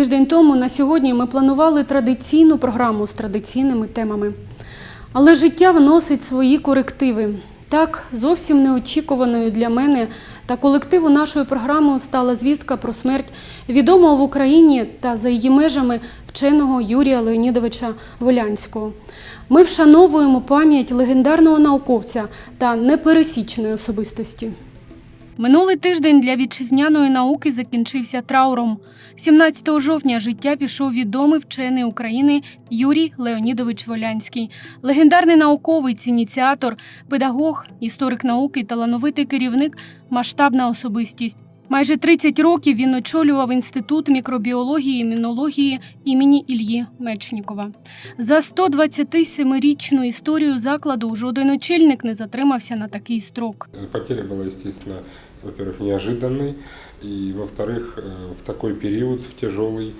Тиждень тому на сьогодні ми планували традиційну програму з традиційними темами. Але життя вносить свої корективи. Так, зовсім неочікуваною для мене та колективу нашої програми стала звістка про смерть відомого в Україні та за її межами вченого Юрія Леонідовича Волянського. Ми вшановуємо пам'ять легендарного науковця та непересічної особистості. Минулий тиждень для вітчизняної науки закінчився трауром. 17 жовтня життя пішов відомий вчений України Юрій Леонідович Волянський, легендарний науковець, ініціатор, педагог, історик науки, талановитий керівник, масштабна особистість. Майже 30 років він очолював інститут мікробіології і імунології імені Ільї Мечнікова. За 127-річну історію закладу жоден очільник не затримався на такий строк. Потеря была, естественно, во-первых, неожиданной, и, во-вторых, э, в такой период, в тяжелый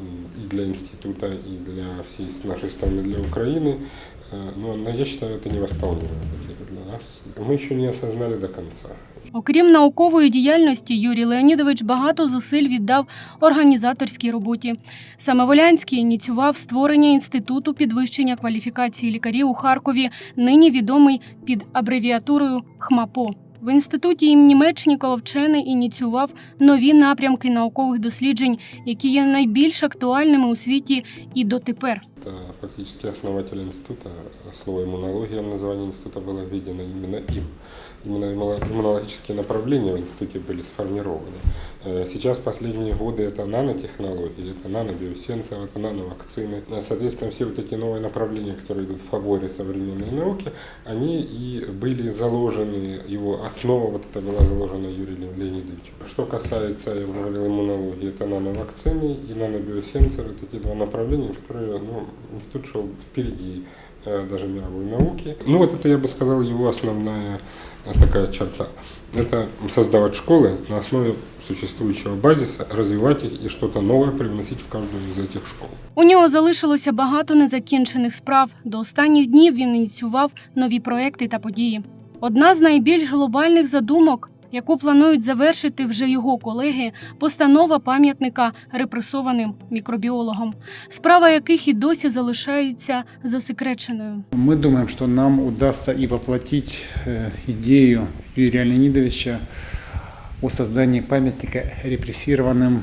м, и для института, и для всей нашей страны, для Украины. Э, Но но я считаю, это невосполнимая потеря для нас. Мы еще не осознали до конца. Окрім наукової діяльності, Юрій Леонідович багато зусиль віддав організаторській роботі. Саме Волянський ініціював створення інституту підвищення кваліфікації лікарів у Харкові, нині відомий під абревіатурою ХМАПО. В інституті імені Мечнікова вчений ініціював нові напрямки наукових досліджень, які є найбільш актуальними у світі і дотепер. Это фактически основатель института. Слово иммунология, название института было введено именно им Именно иммуно- иммунологические направления в институте были сформированы. Э, Сейчас последние годы это нанотехнологии, это нанобиосенсор, это нановакцины. Э, Соответственно, все вот эти новые направления, которые идут в фаворе современной науки, они и были заложены, его основа вот это была заложена Юрием Леонидовичем. Что касается, я уже говорил, иммунологии, это нановакцины и нанобиосенсор, это те два направления, которые ну, институт шел впереди э, даже мировой науки. Ну вот это, я бы сказал, его основная э, такая черта. Это создавать школы на основе существующего базиса, развивать их и что-то новое привносить в каждую из этих школ. У нього залишилося багато незакінчених справ. До останніх днів він ініціював нові проекти та події. Одна з найбільш глобальних задумок, яку планують завершити вже його колеги, постанова пам'ятника репресованим мікробіологам, справа яких і досі залишається засекреченою. Мы думаем, что нам удастся и воплотить э, идею Юрия Леонидовича о создании памятника репрессированным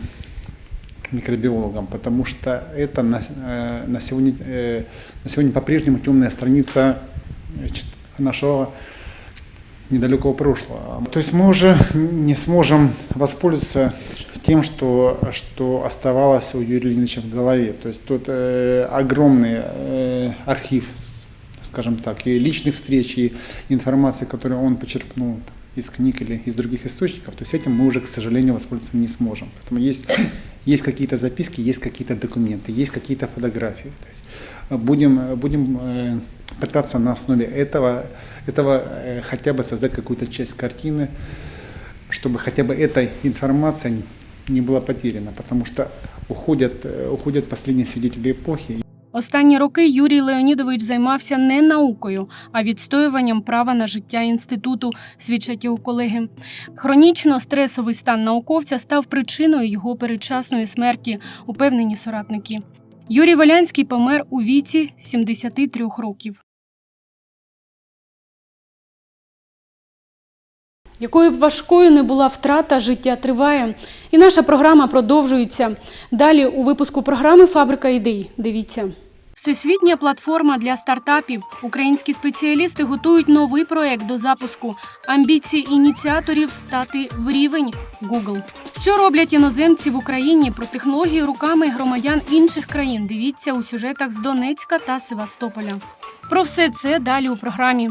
микробиологам, потому что это на, э, на сегодня, э, на сегодня по-прежнему темная страница значит, нашего недалекого прошлого. То есть мы уже не сможем воспользоваться тем, что, что оставалось у Юрия Леонидовича в голове. То есть тут э, огромный э, архив, скажем так, и личных встреч, и информации, которую он почерпнул из книг или из других источников, то есть этим мы уже, к сожалению, воспользоваться не сможем. Поэтому есть, есть какие-то записки, есть какие-то документы, есть какие-то фотографии. То есть будем, э, будем э, пытаться на основе этого, этого э, хотя бы создать какую-то часть картины, чтобы хотя бы эта информация не была потеряна, потому что уходят, э, уходят последние свидетели эпохи. Останні роки Юрій Леонідович займався не наукою, а відстоюванням права на життя інституту, свідчать його колеги. Хронічно стресовий стан науковця став причиною його передчасної смерті, упевнені соратники. Юрій Валянський помер у віці 73 років. Якою б важкою не була втрата, життя триває. І наша програма продовжується. Далі у випуску програми Фабрика ідей. Дивіться. Всесвітня платформа для стартапів. Українські спеціалісти готують новий проект до запуску. Амбіції ініціаторів стати в рівень Google. Що роблять іноземці в Україні про технології руками громадян інших країн? Дивіться у сюжетах з Донецька та Севастополя. Про все це далі у програмі.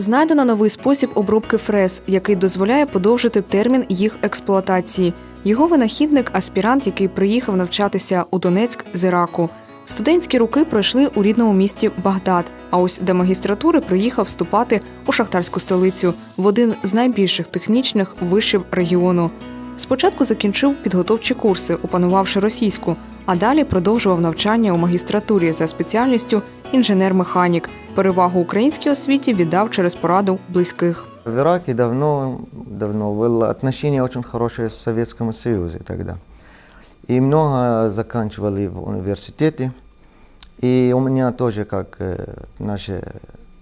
Знайдено новий спосіб обробки фрез, який дозволяє подовжити термін їх експлуатації. Його винахідник аспірант, який приїхав навчатися у Донецьк з Іраку. Студентські роки пройшли у рідному місті Багдад. А ось до магістратури приїхав вступати у шахтарську столицю в один з найбільших технічних вишів регіону. Спочатку закінчив підготовчі курси, опанувавши російську, а далі продовжував навчання у магістратурі за спеціальністю інженер-механік. Перевагу українській освіті віддав через пораду близьких. В Ираке давно, давно было отношения очень хорошие с Советским Союзом тогда. И много заканчивали в университете. И у меня тоже, как э, наши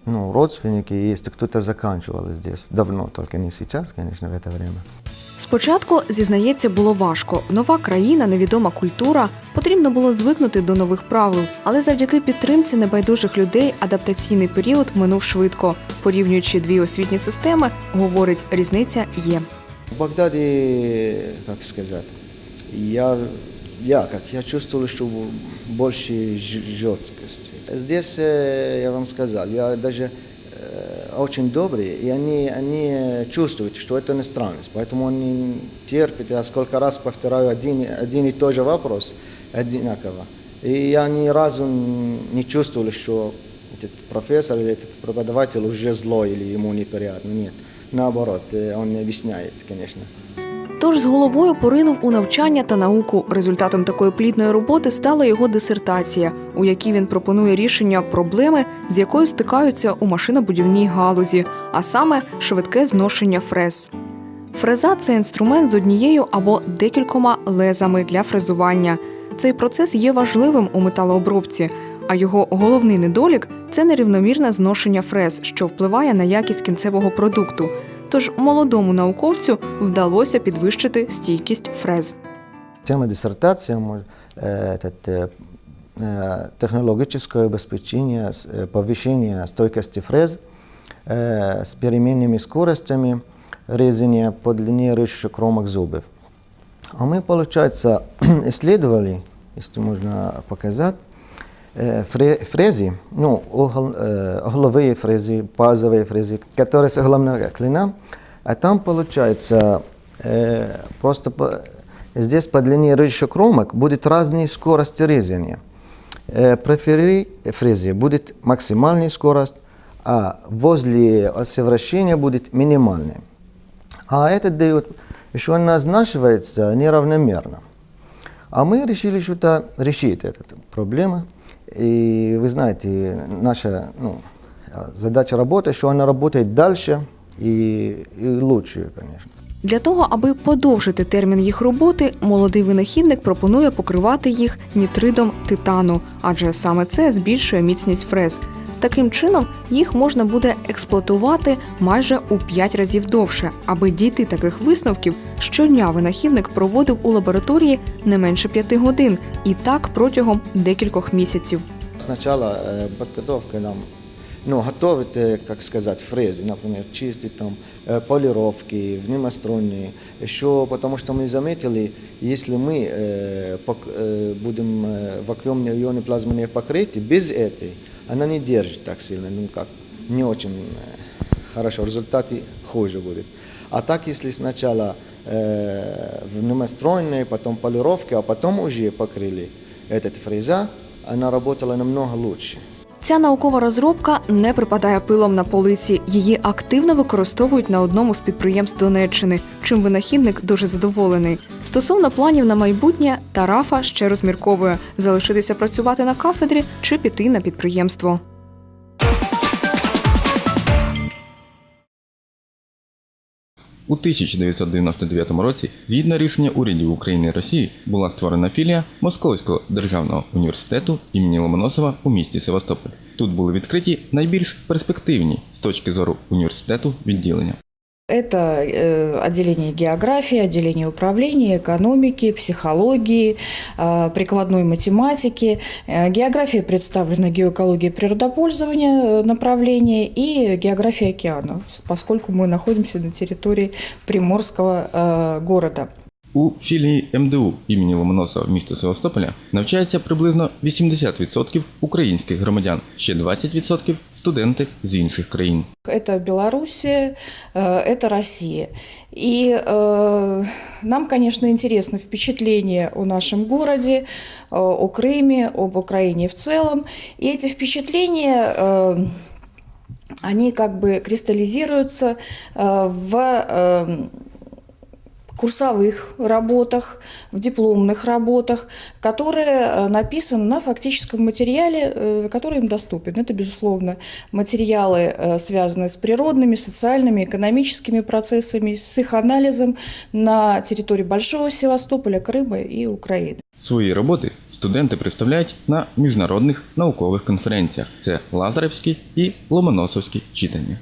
ну, родственники, есть кто-то заканчивал здесь давно, только не сейчас, конечно, в это время. Спочатку, зізнається, було важко. Нова країна, невідома культура. Потрібно було звикнути до нових правил. Але завдяки підтримці небайдужих людей адаптаційний період минув швидко. Порівнюючи дві освітні системи, говорить, різниця є. В Багдаде, как сказать, я, я, как я чувствовал, что больше жесткости. Здесь, э, я вам сказал, я даже очень добрые, и они, они чувствуют, что это иностранец, поэтому они терпят. Я сколько раз повторяю один, один и тот же вопрос одинаково. И я ни разу не чувствовал, что этот профессор или этот преподаватель уже злой или ему неприятно. Нет. Наоборот, э, он объясняет, конечно. Тож з головою поринув у навчання та науку. Результатом такої плідної роботи стала його дисертація, у якій він пропонує рішення проблеми, з якою стикаються у машинобудівній галузі, а саме швидке зношення фрез. Фреза це інструмент з однією або декількома лезами для фрезування. Цей процес є важливим у металообробці, а його головний недолік це нерівномірне зношення фрез, що впливає на якість кінцевого продукту. Тож молодому науковцю вдалося підвищити стійкість фрез. Тема диссертации мож- э, этот, э, э, технологическое обеспечение, с- э, повышение стойкости фрез э, с переменными скоростями резания по длине режущих кромок зубов. А мы, получается, исследовали, если можно показать, э, фре- фрезы, ну, угол- э, угловые фрезы, базовые фрезы, которые с угловного клина, а там получается э, просто по- здесь по длине режущих кромок будет разные скорости резания. Э, При фрезе будет максимальная скорость, а возле осевращения будет минимальная. А это дает, еще она изнашивается неравномерно. А мы решили что-то решить эту проблему. И вы знаете, наша ну, задача работы, что она работает дальше и, и лучше, конечно. Для того, аби подовжити термін їх роботи, молодий винахідник пропонує покривати їх нітридом титану, адже саме це збільшує міцність фрез. Таким чином їх можна буде експлуатувати майже у 5 разів довше. Аби дійти таких висновків, щодня винахідник проводив у лабораторії не менше 5 годин, і так протягом декількох місяців. Сначала э, подготовка нам, ну, готовить, э, как сказать, фрезы, например, чистить там, э, полировки, внемостронные. Еще потому что мы заметили, если мы э, пок- э, будем э, вакуумные ионы плазменные покрытия, без этой, она не держит так сильно, ну как, не очень э, хорошо, в результате хуже будет. А так, если сначала э, внемостронные, потом полировки, а потом уже покрыли этот фреза, она работала намного лучше. Ця наукова розробка не припадає пилом на полиці. Її активно використовують на одному з підприємств Донеччини, чим винахідник дуже задоволений. Стосовно планів на майбутнє, Тарафа ще розмірковує залишитися працювати на кафедрі чи піти на підприємство. У 1999 році, згідно рішення урядів України і Росії, була створена філія Московського державного університету імені Ломоносова у місті Севастополь. Тут були відкриті найбільш перспективні з точки зору університету відділення. Это э, отделение географии, отделение управления, экономики, психологии, э, прикладной математики. Э, География представлена геоэкология и природопользования э, направление и география океанов, поскольку мы находимся на территории Приморского э, города. У філії МДУ імені Ломоносова міста Севастополя навчається приблизно 80% українських громадян, ще 20% студенти з інших країн. Это Белоруссия, э, это Россия. И э, нам, конечно, интересно впечатление о нашем городе, э, о Крыме, об Украине в целом. И эти впечатления, э, они как бы кристаллизируются э, в э, курсовых работах, в дипломных работах, которые э, написаны на фактическом материале, э, который им доступен. Это, безусловно, материалы, э, связанные с природными, социальными, экономическими процессами, с их анализом на территории Большого Севастополя, Крыма и Украины. Свої роботи студенти представляють на міжнародних наукових конференціях. Це Лазаревський і Ломоносовський читання.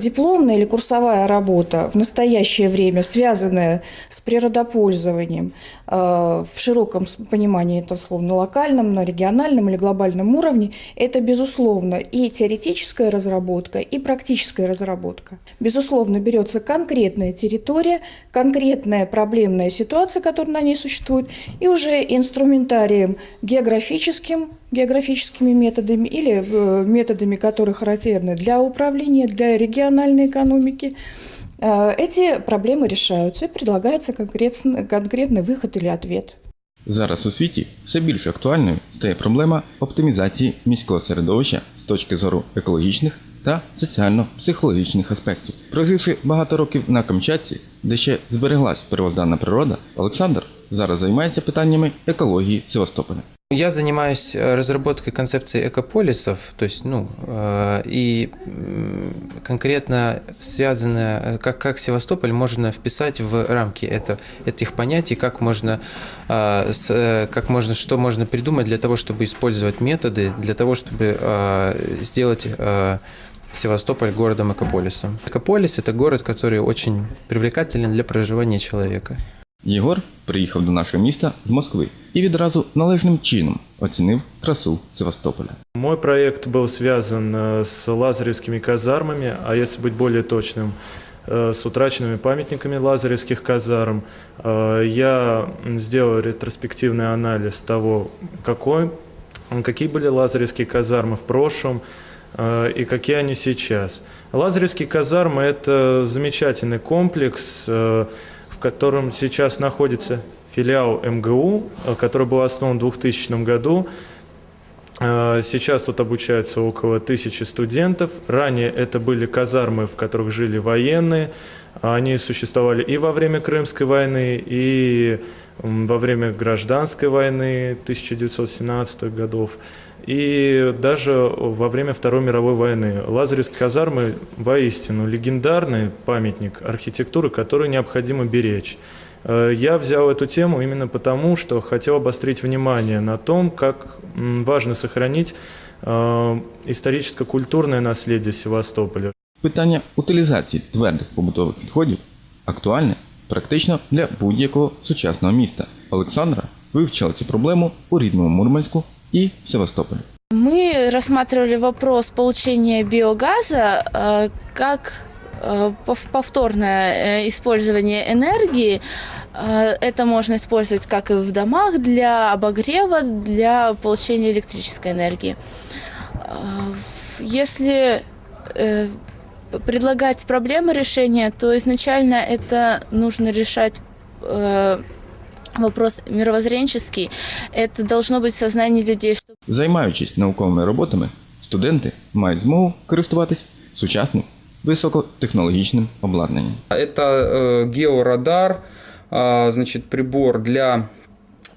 Дипломная или курсовая работа в настоящее время, связанная с природопользованием э, в широком понимании этого слова, на локальном, на региональном или глобальном уровне, это, безусловно, и теоретическая разработка, и практическая разработка. Безусловно, берется конкретная территория, конкретная проблемная ситуация, которая на ней существует, и уже инструментарием географическим, географическими методами или э, методами, которые характерны для управления, для региональной экономики, э, эти проблемы решаются и предлагается конкретный, конкретный выход или ответ. Зараз у світі все більш актуальною стає проблема оптимізації міського середовища з точки зору екологічних та соціально-психологічних аспектів. Проживши багато років на Камчатці, де ще збереглась первозданна природа, Олександр зараз займається питаннями екології Севастополя. Я занимаюсь э, разработкой концепции экополисов, то есть, ну, э, и м, конкретно связано, э, как, как Севастополь можно вписать в рамки это, этих понятий, как можно, э, с, э, как можно, что можно придумать для того, чтобы использовать методы, для того, чтобы э, сделать э, Севастополь городом экополисом. Экополис – это город, который очень привлекателен для проживания человека. Єгор приїхав до нашого міста з Москви і відразу належним чином оцінив красу Севастополя. Мой проект был связан э, с лазаревскими казармами, а если быть более точным, э, с утраченными памятниками лазаревских казарм. Э, Я сделал ретроспективный анализ того, какой, какие были лазаревские казармы в прошлом э, и какие они сейчас. Лазаревские казармы – это замечательный комплекс, э, в котором сейчас находится филиал МГУ, э, который был основан в 2000 году. Э, Сейчас тут обучаются около тысячи студентов. Ранее это были казармы, в которых жили военные. Они существовали и во время Крымской войны, и во время гражданской войны 1917 годов, и даже во время Второй мировой войны. Лазаревские казармы воистину легендарный памятник архитектуры, который необходимо беречь. Э, Я взял эту тему именно потому, что хотел обострить внимание на том, как м, важно сохранить э, историческо-культурное наследие Севастополя. Питання утилізації твердих побутових відходів актуальне практично для будь-якого сучасного міста. Олександра вивчила цю проблему у рідному Мурманську і в Севастополі. Мы рассматривали вопрос получения биогаза э, как э, пов- повторное э, использование энергии. Э, Это можно использовать как и в домах для обогрева, для получения электрической энергии. Э, Если э, предлагать проблемы решения, то изначально это нужно решать э, вопрос мировоззренческий. Это должно быть в сознании людей, что Займаючись науковими роботами, студенти мають змогу користуватись сучасним високотехнологічним обладнанням. Это э, георадар, а, значит, прибор для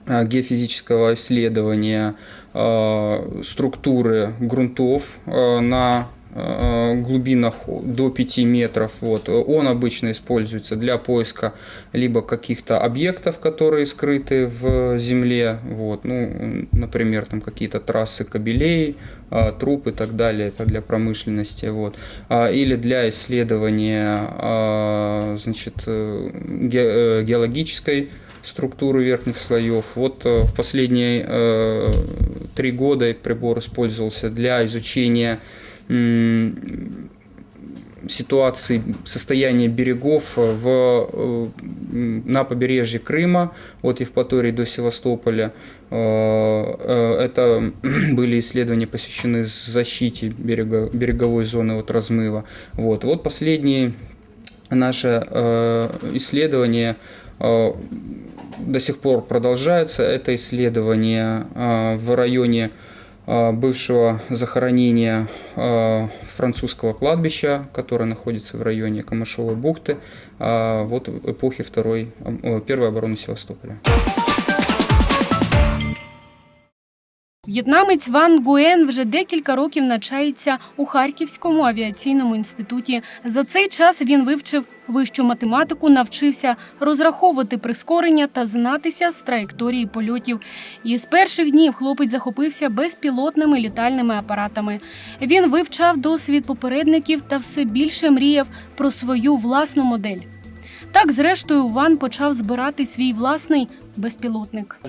а, геофизического исследования а, структуры грунтов а, на глубинах до 5 метров. Вот. Он обычно используется для поиска либо каких-то объектов, которые скрыты в земле, вот. ну, например, там какие-то трассы кабелей, а, труб и так далее, это для промышленности, вот. А, или для исследования значит, э, э, геологической структуры верхних слоев. Вот э, в последние э, три года прибор использовался для изучения ситуации состояния берегов в, э, на побережье Крыма от Евпатории до Севастополя. Э, э, Это были исследования, посвящены защите берега, береговой зоны от размыва. Вот, вот последние наши э, исследования э, до сих пор продолжаются. Это исследование э, в районе э, бывшего захоронения э, французского кладбища, которое находится в районе Камышовой бухты, э, вот в эпохи второй, э, первой обороны Севастополя. В'єтнамець Ван Гуен вже декілька років навчається у Харківському авіаційному інституті. За цей час він вивчив вищу математику, навчився розраховувати прискорення та знатися з траєкторії польотів. І з перших днів хлопець захопився безпілотними літальними апаратами. Він вивчав досвід попередників та все більше мріяв про свою власну модель. Так, зрештою, Ван почав збирати свій власний безпілотник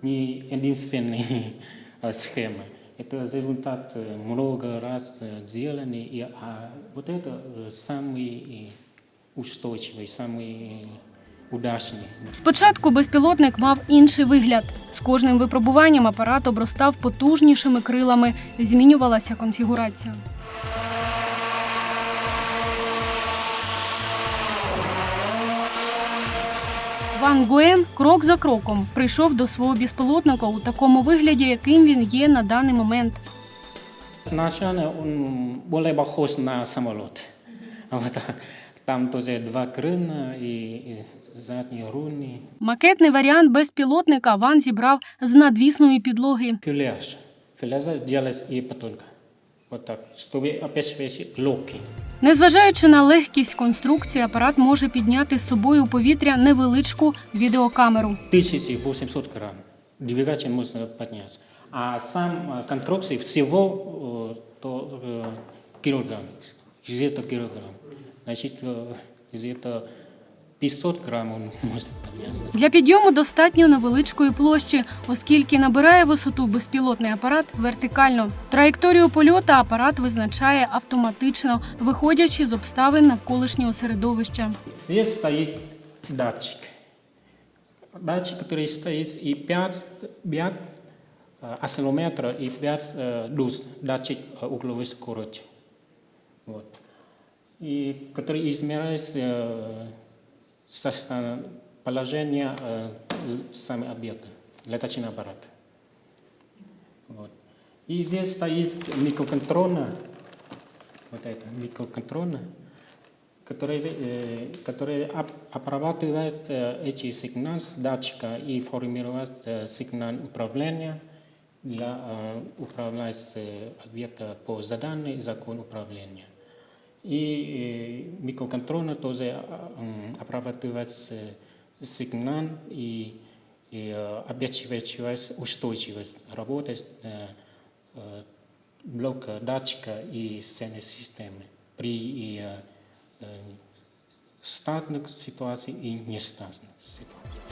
Это не единственная э, схема. Это результат э, много раз э, деланный, и а вот это э, самый э, устойчивый, самый э, удачный. Спочатку безпілотник мав інший вигляд. З кожним випробуванням апарат обростав потужнішими крилами, змінювалася конфігурація. Ван Гуен крок за кроком прийшов до свого безпілотника у такому вигляді, яким він є на даний момент. Сначала он более похож на самолет. Вот. Там тоже два крылья и, и задние руны. Макетний варіант безпілотника Ван зібрав з надвісної підлоги. Фюляж. Фюляж делать и потоньше. Вот так, чтобы обеспечить легкий. Незважаючи на легкість конструкції, апарат може підняти з собою у повітря невеличку відеокамеру. 1800 грамм. Двигатель можно поднять. А сам э, конструкции всего э, то, э, килограмм. Где-то килограмм. Значит, э, где-то 500 грамм он может подняться. Для підйому достатньо невеличкої площі, оскільки набирає висоту безпілотний апарат вертикально. Траєкторію польоту апарат визначає автоматично, виходячи з обставин навколишнього середовища. Здесь стоит датчик. Датчик, который стоит и 5, 5 акселерометра и 5 э, дуз, датчик э, угловой скорости. Вот. И который измеряет э, состав- положение э, сами объекта, летательный аппарат. Вот. И здесь стоит микроконтрольно, вот это, микроконтрольно, который, э, который обрабатывает э, эти сигналы с датчика и формирует э, сигнал управления для э, управлять э, объекта по заданию и закон управления. И э, микроконтрольно тоже м, обрабатывает сигнал и, и э, обеспечивает устойчивость работы э, блока датчика и сцены системы при э, э, штатных ситуациях и нештатных ситуациях.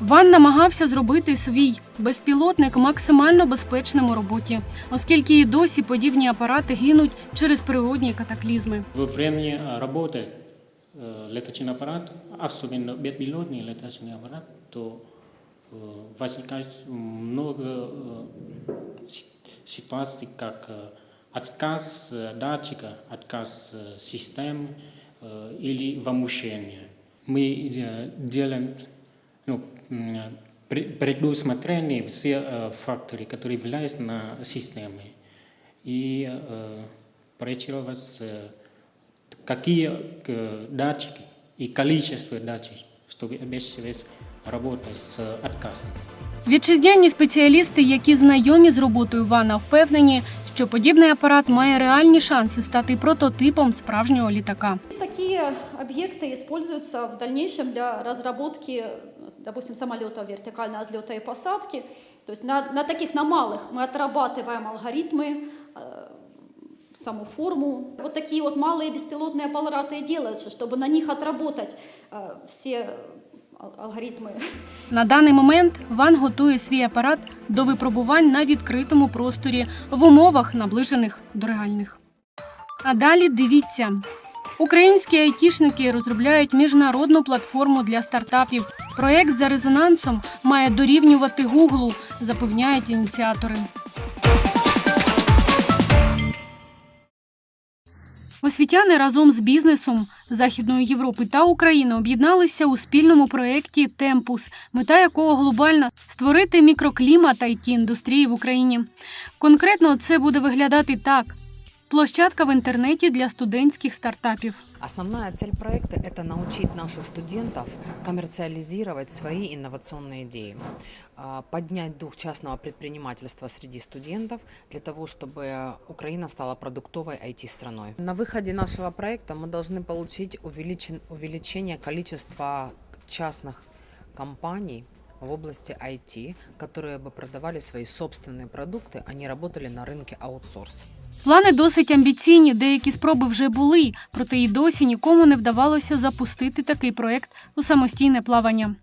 Ван намагався зробити свій безпілотник максимально безпечним у роботі, оскільки і досі подібні апарати гинуть через природні катаклізми. Во время э, работы э, летательный аппарат, особенно беспилотный летательный аппарат, то э, возникает много э, си- ситуаций, как э, отказ э, датчика, отказ э, системы э, или вымушение. Мы э, делаем ну, м, пре- предусмотрение все э, факторы, которые влияют на системы. И э, проектировать э, какие э, датчики и количество датчиков, чтобы обеспечить работу с отказом. Вітчизняні спеціалісти, які знайомі з роботою Вана, впевнені, що подібний апарат має реальні шанси стати прототипом справжнього літака. Такие объекты используются в дальнейшем для разработки, допустим, самолета вертикального взлета и посадки. То есть на, на таких, на малых мы отрабатываем алгоритмы, э, саму форму. Вот такие вот малые беспилотные аппараты и делаются, чтобы на них отработать э, все ал- алгоритмы На даний момент Ван готує свій апарат до випробувань на відкритому просторі в умовах, наближених до реальних. А далі дивіться. Українські айтішники розробляють міжнародну платформу для стартапів. Проект за резонансом має дорівнювати Гуглу, запевняють ініціатори. Освітяни разом з бізнесом Західної Європи та України об'єдналися у спільному проєкті Темпус, мета якого глобальна створити мікроклімат it індустрії в Україні. Конкретно це буде виглядати так: площадка в інтернеті для студентських стартапів. Основная цель проекта – это научить наших студентов коммерциализировать свои инновационные идеи, а, поднять дух частного предпринимательства среди студентов для того, чтобы Украина стала продуктовой IT-страной. На выходе нашего проекта мы должны получить увеличен- увеличение количества частных компаний в области IT, которые бы продавали свои собственные продукты, а не работали на рынке аутсорс. Плани досить амбіційні, деякі спроби вже були, проте і досі нікому не вдавалося запустити такий проект у самостійне плавання.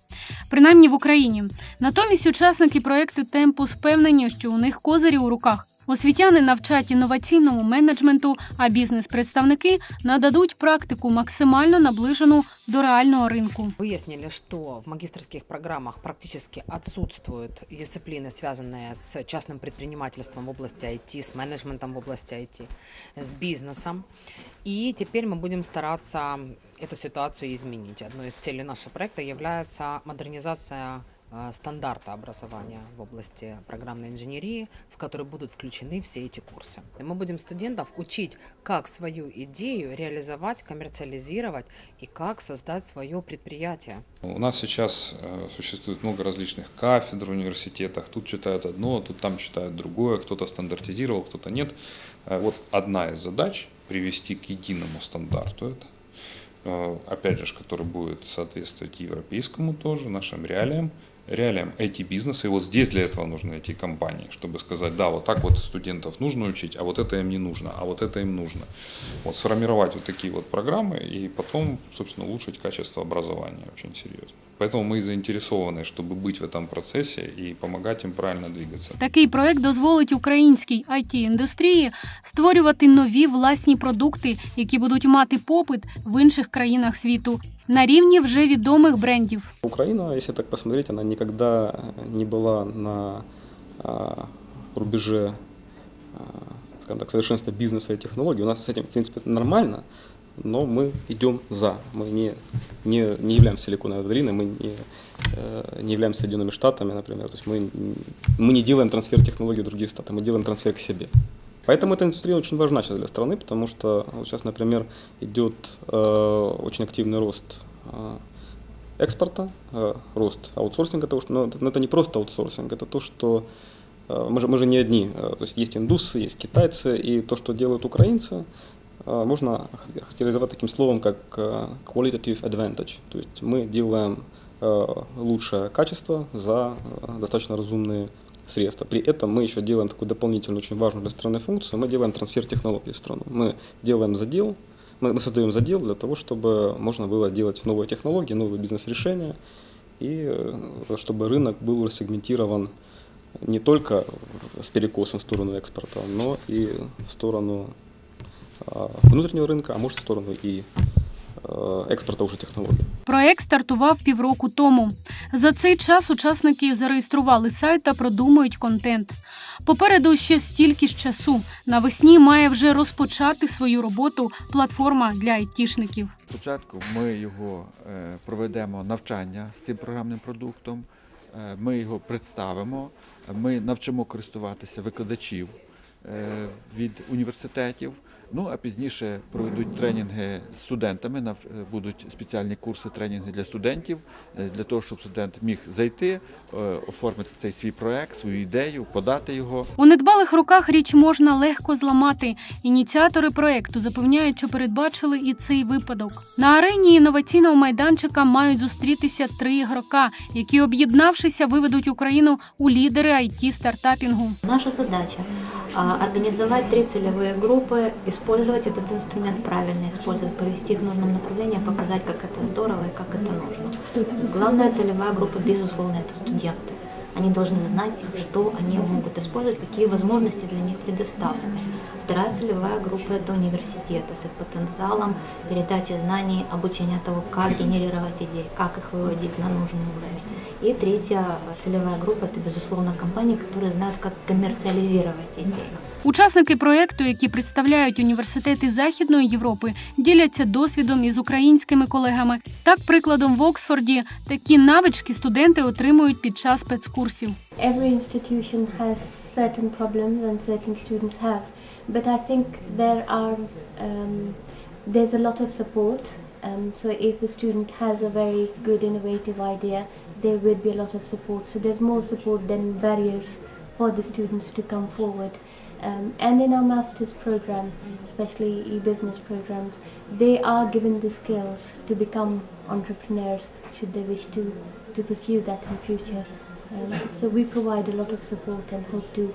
Принаймні в Україні. Натомість учасники проекту Темпус впевнені, що у них козирі у руках. Освітяни навчать інноваційному менеджменту, а бізнес-представники нададуть практику максимально наближену до реального ринку. Выяснили, что в магистрских программах практически отсутствуют дисциплины, связанные с частным предпринимательством в области IT, с менеджментом в области IT, с бизнесом. И теперь мы будем стараться эту ситуацию изменить. Одной из целей нашего проекта является модернизация э, стандарта образования в области программной инженерии, в который будут включены все эти курсы. И мы будем студентов учить, как свою идею реализовать, коммерциализировать и как создать свое предприятие. У нас сейчас э, существует много различных кафедр в университетах. Тут читают одно, тут там читают другое, кто-то стандартизировал, кто-то нет. Э, Вот одна из задач – привести к единому стандарту это, э, опять же, который будет соответствовать европейскому тоже, нашим реалиям, реалиям IT-бизнеса. И вот здесь для этого нужны IT-компании, чтобы сказать, да, вот так вот студентов нужно учить, а вот это им не нужно, а вот это им нужно. Вот сформировать вот такие вот программы и потом, собственно, улучшить качество образования очень серьезно. Поэтому мы и заинтересованы, чтобы быть в этом процессе и помогать им правильно двигаться. Такий проект дозволить українській it індустрії створювати нові власні продукти, які будуть мати попит в інших країнах світу на рівні вже відомих брендів. Украина, если так посмотреть, она никогда не была на а, рубеже, а, скажем так, совершенства бизнеса и технологий. У нас с этим, в принципе, нормально, но мы идем за. Мы не, не, не являемся силиконовой долиной, мы не, э, не являемся Соединенными Штатами, например. То есть мы, мы не делаем трансфер технологий в другие штаты, мы делаем трансфер к себе. Поэтому эта индустрия очень важна сейчас для страны, потому что вот сейчас, например, идет э, очень активный рост э, экспорта, э, рост аутсорсинга, того, что, но, это, но это не просто аутсорсинг, это то, что э, мы, же, мы же не одни, э, то есть есть индусы, есть китайцы, и то, что делают украинцы, э, можно характеризовать таким словом, как э, qualitative advantage, то есть мы делаем э, лучшее качество за э, достаточно разумные средства. При этом мы еще делаем такую дополнительную, очень важную для страны функцию, мы делаем трансфер технологий в страну. Мы делаем задел, мы, мы создаем задел для того, чтобы можно было делать новые технологии, новые бизнес-решения, и э, чтобы рынок был рассегментирован не только с перекосом в сторону экспорта, но и в сторону а, внутреннего рынка, а может в сторону и э, экспорта уже технологий. Проект стартував півроку тому. За цей час учасники зареєстрували сайт та продумують контент. Попереду ще стільки ж часу. Навесні має вже розпочати свою роботу платформа для айтішників. Спочатку ми його е, проведемо навчання з цим програмним продуктом, е, ми його представимо, ми навчимо користуватися викладачів е, від університетів. Ну а пізніше проведуть тренінги з студентами. е, Будуть спеціальні курси тренінги для студентів, е, для того, щоб студент міг зайти, е, оформити цей свій проект, свою ідею, подати його. У недбалих руках річ можна легко зламати. Ініціатори проекту запевняють, що передбачили і цей випадок. На арені інноваційного майданчика мають зустрітися три ігрока, які, об'єднавшися, виведуть Україну у лідери it стартапінгу. Наша задача организовать три целевые группы, использовать этот инструмент правильно, использовать, повести их в нужном направлении, показать, как это здорово и как это нужно. Главная целевая группа, безусловно, это студенты. Они должны знать, что они могут использовать, какие возможности для них предоставлены. Вторая целевая группа – это университеты с их потенциалом передачи знаний, обучения того, как генерировать идеи, как их выводить на нужный уровень. И третья целевая группа – это, безусловно, компании, которые знают, как коммерциализировать идеи. Учасники проєкту, які представляють університети Західної Європи, діляться досвідом із українськими колегами. Так, прикладом в Оксфорді такі навички студенти отримують під час спецкурсів. Every institution has certain problems and certain students have, But I think there are um, there's a lot of support. Um, so if a student has a very good innovative idea, there will be a lot of support. So there's more support than barriers for the students to come forward. Um, and in our master's program, especially e-business programs, they are given the skills to become entrepreneurs should they wish to, to pursue that in future. Um, so we provide a lot of support and hope to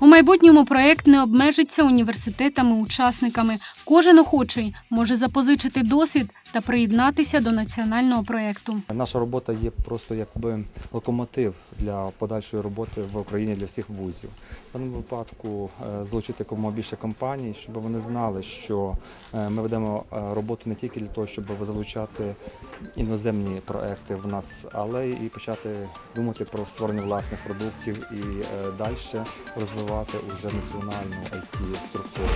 У майбутньому проєкт не обмежиться університетами-учасниками. Кожен охочий може запозичити досвід та приєднатися до національного проєкту. Наша робота є просто якби локомотив для подальшої роботи в Україні для всіх вузів. В даному випадку е, залучити якомога більше компаній, щоб вони знали, що е, ми ведемо е, роботу не тільки для того, щоб залучати іноземні проекти в нас, але і почати думати про створення власних продуктів і далі розвивати уже національну it структуру.